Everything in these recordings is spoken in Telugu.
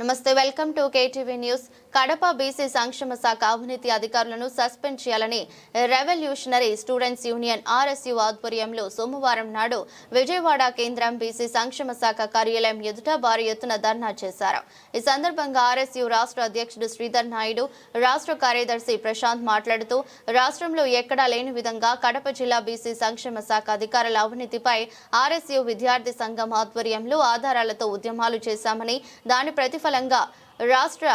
నమస్తే welcome to KTV news. Kadapa BC సంక్షేమ శాఖ అవినీతి అధికారులను సస్పెండ్ చేయాలని రెవల్యూషనరీ స్టూడెంట్స్ యూనియన్ ఆర్ఎస్యు ఆధ్వర్యంలో సోమవారం నాడు విజయవాడ కేంద్రం బీసీ సంక్షేమ శాఖ కార్యాలయం ఎదుట భారీ ఎత్తున ధర్నా చేశారు. ఈ సందర్భంగా ఆర్ఎస్యు రాష్ట్ర అధ్యక్షుడు శ్రీధర్ నాయుడు రాష్ట్ర కార్యదర్శి ప్రశాంత్ మాట్లాడుతూ రాష్ట్రంలో ఎక్కడా లేని విధంగా కడప జిల్లా బీసీ సంక్షేమ శాఖ అధికారుల అవినీతిపై ఆర్ఎస్యు విద్యార్థి సంఘం ఆధ్వర్యంలో ఆధారాలతో ఉద్యమాలు చేశామని దాని ప్రతిఫలం ప్రతిఫలంగా రాష్ట్ర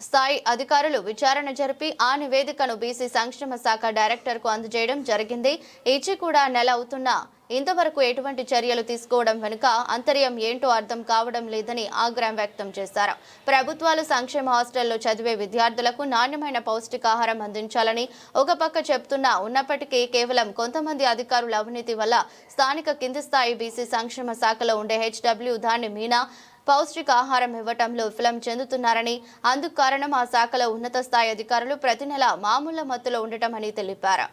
స్థాయి అధికారులు విచారణ జరిపి ఆ నివేదికను బీసీ సంక్షేమ శాఖ డైరెక్టర్కు అందజేయడం జరిగింది. ఇచ్చి కూడా నెల అవుతున్నా ఇంతవరకు ఎటువంటి చర్యలు తీసుకోవడం వెనుక అంతర్యం ఏంటో అర్థం కావడం లేదని ఆగ్రహం వ్యక్తం చేశారు. ప్రభుత్వాలు సంక్షేమ హాస్టల్లో చదివే విద్యార్థులకు నాణ్యమైన పౌష్టికాహారం అందించాలని ఒక పక్క చెప్తున్నా ఉన్నప్పటికీ కేవలం కొంతమంది అధికారుల అవినీతి వల్ల స్థానిక కింది స్థాయి బీసీ సంక్షేమ శాఖలో ఉండే హెచ్డబ్ల్యూ దాని మీనా పౌష్టికాహారం ఇవ్వటంలో విఫలం చెందుతున్నారని అందుకు కారణం ఆ శాఖలో ఉన్నత స్థాయి అధికారులు ప్రతి నెల మామూలు మత్తులో ఉండటమని తెలిపారు.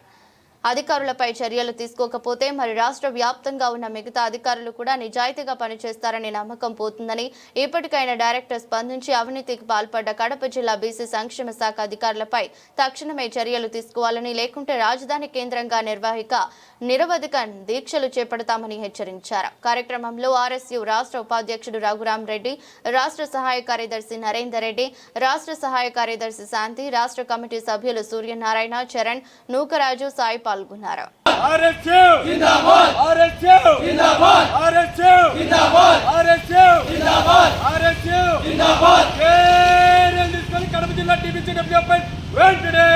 అధికారులపై చర్యలు తీసుకోకపోతే మరి రాష్ట్ర వ్యాప్తంగా ఉన్న మిగతా అధికారులు కూడా నిజాయితీగా పనిచేస్తారని నమ్మకం పోతుందని ఇప్పటికైనా డైరెక్టర్ స్పందించి అవినీతికి పాల్పడ్డ కడప జిల్లా బీసీ సంక్షేమ శాఖ అధికారులపై తక్షణమే చర్యలు తీసుకోవాలని లేకుంటే రాజధాని కేంద్రంగా నిర్వాహిక నిరవధిక దీక్షలు చేపడతామని హెచ్చరించారు. కార్యక్రమంలో ఆర్ఎస్యు రాష్ట్ర ఉపాధ్యక్షుడు రఘురాం రెడ్డి రాష్ట్ర సహాయ కార్యదర్శి నరేందర్ రెడ్డి రాష్ట్ర సహాయ కార్యదర్శి శాంతి రాష్ట్ర కమిటీ సభ్యులు సూర్యనారాయణ చరణ్ నూకరాజు సాయి పాల్గొన్నారు. ఆర్ఎస్యు కడప జిల్లా టీబీసీ వెంటనే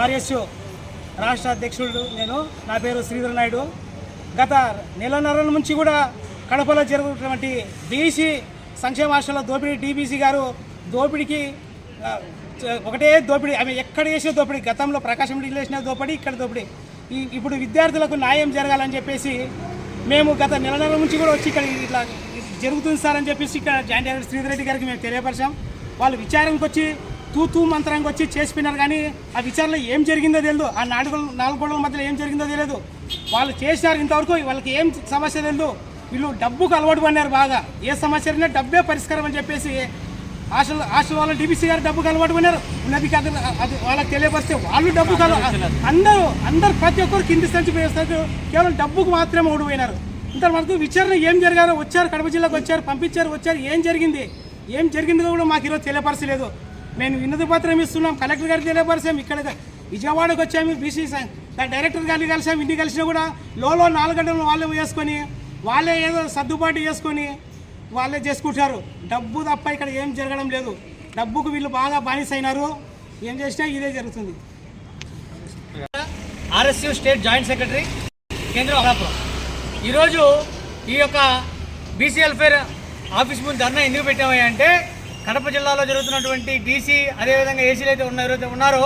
ఆర్ఎస్యు రాష్ట్ర అధ్యక్షుడు నేను. నా పేరు శ్రీధర్ నాయుడు. గత నెలన్నర నుంచి కూడా కడపలో జరుగుతున్నటువంటి బీసీ సంక్షేమ దోపిడీ డీబీసీ గారు దోపిడీకి ఒకటే దోపిడీ ఆమె ఎక్కడ చేసిన దోపిడీ గతంలో ప్రకాశం జిల్లా చేసిన దోపిడీ ఇక్కడ దోపిడీ. ఈ ఇప్పుడు విద్యార్థులకు న్యాయం జరగాలని చెప్పేసి మేము గత నెల నెల నుంచి కూడా వచ్చి ఇక్కడ ఇట్లా జరుగుతుంది సార్ అని చెప్పేసి ఇక్కడ జాయింట్ డైరెక్టర్ శ్రీధర్ రెడ్డి గారికి మేము తెలియపరిచాం. వాళ్ళు విచారణకు వచ్చి తూ తూ వచ్చి చేసిపోయినారు కానీ ఆ విచారణలో ఏం జరిగిందో తెలియదు ఆ నాలుగు నాలుగు గోడల మధ్యలో ఏం జరిగిందో తెలియదు వాళ్ళు చేసినారు ఇంతవరకు వాళ్ళకి ఏం సమస్య తెలియదు వీళ్ళు డబ్బుకు అలవాటు పడినారు బాగా. ఏ సమస్య అయినా డబ్బే పరిష్కారం అని చెప్పేసి హాస్టల్ హాస్టల్ వాళ్ళ డిబిసి గారు డబ్బు అలవాటు పడినారు ఉన్నది కాదు అది వాళ్ళకి తెలియపరిస్తే వాళ్ళు డబ్బు కల అందరూ అందరు ప్రతి ఒక్కరు కింది సంచి వేస్తారు కేవలం డబ్బుకు మాత్రమే ఓడిపోయినారు. ఇంతవరకు విచారణ ఏం జరిగారో వచ్చారు కడప జిల్లాకు వచ్చారు పంపించారు వచ్చారు ఏం జరిగింది? ఏం జరిగిందో కూడా మాకు ఈరోజు తెలియపరచలేదు. మేము వినతి పత్రం ఇస్తున్నాం కలెక్టర్ గారికి తెలియపరిచాం ఇక్కడ విజయవాడకు వచ్చాము బీసీ డైరెక్టర్ గారిని కలిసాం ఇంటికి కలిసినా కూడా లోలో నాలుగు గంటలు వాళ్ళే వేసుకొని వాళ్ళే ఏదో సర్దుబాటు చేసుకొని వాళ్ళే చేసుకుంటారు డబ్బు తప్ప ఇక్కడ ఏం జరగడం లేదు. డబ్బుకు వీళ్ళు బాగా బానిస అయినారు ఏం చేసినా ఇదే జరుగుతుంది. ఆర్ఎస్యు స్టేట్ జాయింట్ సెక్రటరీ కేంద్ర అమలాపురం. ఈరోజు ఈ యొక్క బీసీ వెల్ఫేర్ ఆఫీస్ ముందు ధర్నా ఎందుకు పెట్టామని అంటే కడప జిల్లాలో జరుగుతున్నటువంటి డీసీ అదేవిధంగా ఏసీలు అయితే ఉన్నారు ఎవరైతే ఉన్నారో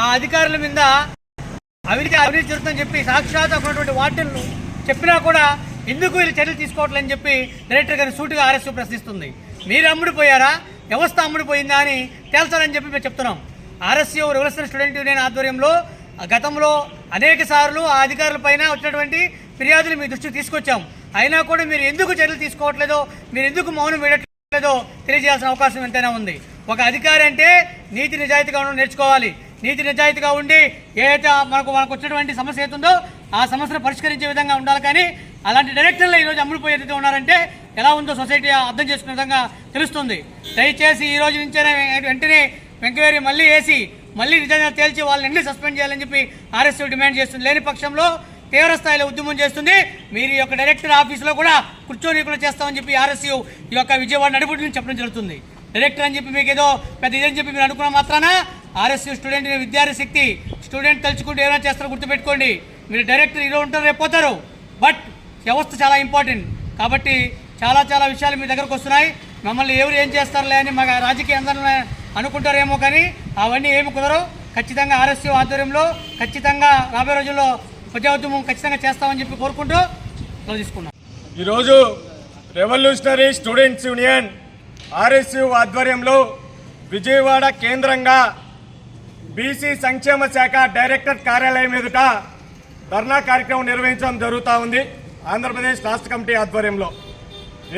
ఆ అధికారుల మీద అవినీతి అవినీతి జరుగుతుందని చెప్పి సాక్షాత్ అక్కడ ఉన్నటువంటి వార్డులను చెప్పినా కూడా ఎందుకు వీళ్ళు చర్యలు తీసుకోవట్లేదని చెప్పి డైరెక్టర్ గారిని సూటిగా ఆర్ఎస్యూ ప్రశ్నిస్తుంది. మీరు అమ్ముడిపోయారా? వ్యవస్థ అమ్ముడిపోయిందా అని తేల్చాలని చెప్పి మేము చెప్తున్నాం. ఆర్ఎస్యూ రెవల్యూషన్ స్టూడెంట్ యూనియన్ ఆధ్వర్యంలో గతంలో అనేక సార్లు ఆ అధికారుల పైన వచ్చినటువంటి ఫిర్యాదులు మీ దృష్టికి తీసుకొచ్చాం. అయినా కూడా మీరు ఎందుకు చర్యలు తీసుకోవట్లేదో మీరు ఎందుకు మౌనం వేయట్లేదో తెలియజేయాల్సిన అవకాశం ఎంతైనా ఉంది. ఒక అధికారి అంటే నీతి నిజాయితీగా ఉండడం నేర్చుకోవాలి. నీతి నిజాయితీగా ఉండి ఏదైతే మనకు మనకు వచ్చినటువంటి సమస్య అవుతుందో ఆ సమస్యను పరిష్కరించే విధంగా ఉండాలి కానీ అలాంటి డైరెక్టర్లు ఈరోజు అమ్ముడుపోయేది ఉన్నారంటే ఎలా ఉందో సొసైటీ అర్థం చేసుకునే విధంగా తెలుస్తుంది. దయచేసి ఈ రోజు నుంచే వెంటనే ఎంక్వైరీ మళ్ళీ వేసి మళ్ళీ నిజంగా తేల్చి వాళ్ళని ఎన్ని సస్పెండ్ చేయాలని చెప్పి ఆర్ఎస్యూ డిమాండ్ చేస్తుంది. లేని పక్షంలో తీవ్ర స్థాయిలో ఉద్యమం చేస్తుంది. మీరు ఈ యొక్క డైరెక్టర్ ఆఫీసులో కూడా కూర్చోనీకుండా చేస్తామని చెప్పి ఆర్ఎస్యూ ఈ యొక్క విజయవాడ నడిపటి నుంచి చెప్పడం జరుగుతుంది. డైరెక్టర్ అని చెప్పి మీకు ఏదో పెద్ద ఇదని చెప్పి మీరు అనుకున్న మాత్రాన ఆర్ఎస్యూ స్టూడెంట్ విద్యార్థి శక్తి స్టూడెంట్ తలుచుకుంటూ ఏమైనా చేస్తారో గుర్తుపెట్టుకోండి. మీరు డైరెక్టర్ ఈరోజు ఉంటారు రేపు పోతారు. బట్ వ్యవస్థ చాలా ఇంపార్టెంట్. కాబట్టి చాలా చాలా విషయాలు మీ దగ్గరకు వస్తున్నాయి. మమ్మల్ని ఎవరు ఏం చేస్తారులే అని మా రాజకీయ అందరూ అనుకుంటారేమో కానీ అవన్నీ ఏమి కుదరవు. ఖచ్చితంగా ఆర్ఎస్యూ ఆధ్వర్యంలో ఖచ్చితంగా రాబోయే రోజుల్లో ప్రజా ఉద్యమం ఖచ్చితంగా చేస్తామని చెప్పి కోరుకుంటూ సెలవు తీసుకున్నాం. ఈరోజు రెవల్యూషనరీ స్టూడెంట్స్ యూనియన్ ఆర్ఎస్యు ఆధ్వర్యంలో విజయవాడ కేంద్రంగా బీసీ సంక్షేమ శాఖ డైరెక్టర్ కార్యాలయం ఎదుట ధర్నా కార్యక్రమం నిర్వహించడం జరుగుతూ ఉంది. ఆంధ్రప్రదేశ్ రాష్ట్ర కమిటీ ఆధ్వర్యంలో.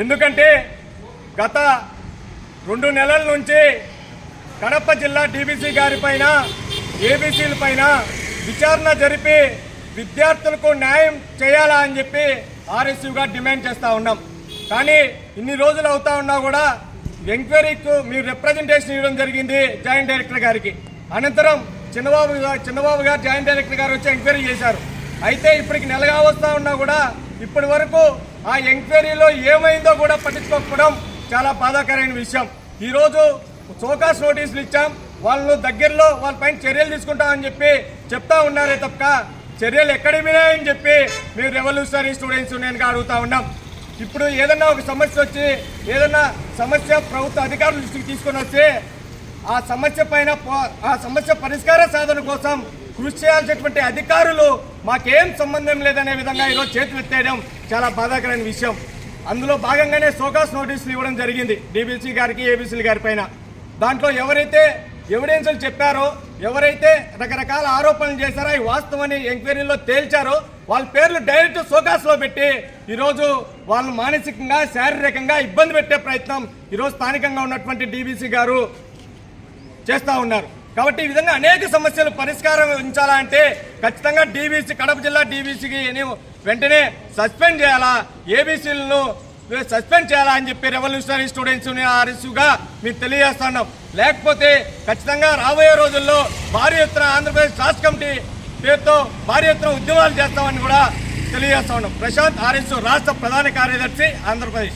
ఎందుకంటే గత రెండు నెలల నుంచి కడప జిల్లా డీబీసీ గారి పైన ఏబీసీల పైన విచారణ జరిపి విద్యార్థులకు న్యాయం చేయాలా అని చెప్పి ఆర్ఎస్యుగా డిమాండ్ చేస్తూ ఉన్నాం. కానీ ఇన్ని రోజులు అవుతా ఉన్నా కూడా ఎంక్వైరీకు మీరు రిప్రజెంటేషన్ ఇవ్వడం జరిగింది జాయింట్ డైరెక్టర్ గారికి. అనంతరం చిన్నబాబు చిన్నబాబు గారు జాయింట్ డైరెక్టర్ గారు వచ్చి ఎంక్వైరీ చేశారు. అయితే ఇప్పటికి నెలగా వస్తూ ఉన్నా కూడా ఇప్పటి వరకు ఆ ఎంక్వైరీలో ఏమైందో కూడా పట్టించుకోకపోవడం చాలా బాధాకరమైన విషయం. ఈరోజు చోకాస్ నోటీసులు ఇచ్చాం. వాళ్ళు దగ్గరలో వాళ్ళపైన చర్యలు తీసుకుంటామని చెప్పి చెప్తా ఉన్నారే తప్ప చర్యలు ఎక్కడ వినాయని చెప్పి మీరు రెవల్యూషనరీ స్టూడెంట్స్ నేను అడుగుతా ఉన్నాం. ఇప్పుడు ఏదన్నా ఒక సమస్య వచ్చి ఏదన్నా సమస్య ప్రభుత్వ అధికారుల దృష్టికి తీసుకొని వస్తే ఆ సమస్య పైన ఆ సమస్య పరిష్కార సాధన కోసం కృషి చేయాల్సినటువంటి అధికారులు మాకేం సంబంధం లేదనే విధంగా ఈరోజు చేతులెత్తేయడం చాలా బాధాకరమైన విషయం. అందులో భాగంగానే సోకాస్ నోటీసులు ఇవ్వడం జరిగింది డీబీసీ గారికి ఏబీసీ గారి పైన. దాంట్లో ఎవరైతే ఎవిడెన్సులు చెప్పారో ఎవరైతే రకరకాల ఆరోపణలు చేశారో ఈ వాస్తవాన్ని ఎంక్వైరీలో తేల్చారో వాళ్ళ పేర్లు డైరెక్ట్ సోకాస్లో పెట్టి ఈరోజు వాళ్ళు మానసికంగా శారీరకంగా ఇబ్బంది పెట్టే ప్రయత్నం ఈరోజు స్థానికంగా ఉన్నటువంటి డీబీసీ గారు చేస్తూ ఉన్నారు. కాబట్టి ఈ విధంగా అనేక సమస్యలు పరిష్కారం ఉంచాలంటే ఖచ్చితంగా డీబీసీ కడప జిల్లా డీబీసీకి వెంటనే సస్పెండ్ చేయాలా? ఏబీసీలను సస్పెండ్ చేయాలా అని చెప్పి రెవల్యూషనరీ స్టూడెంట్స్ ఆర్ఎస్యుగా మీకు తెలియజేస్తున్నాం. లేకపోతే ఖచ్చితంగా రాబోయే రోజుల్లో భారీ ఎత్తున ఆంధ్రప్రదేశ్ రాష్ట్ర కమిటీ పేరుతో భారీ ఎత్తున ఉద్యమాలు చేస్తామని కూడా తెలియజేస్తా ఉన్నాం ప్రశాంత్ ఆర్ఎస్ రాష్ట్ర ప్రధాన కార్యదర్శి ఆంధ్రప్రదేశ్.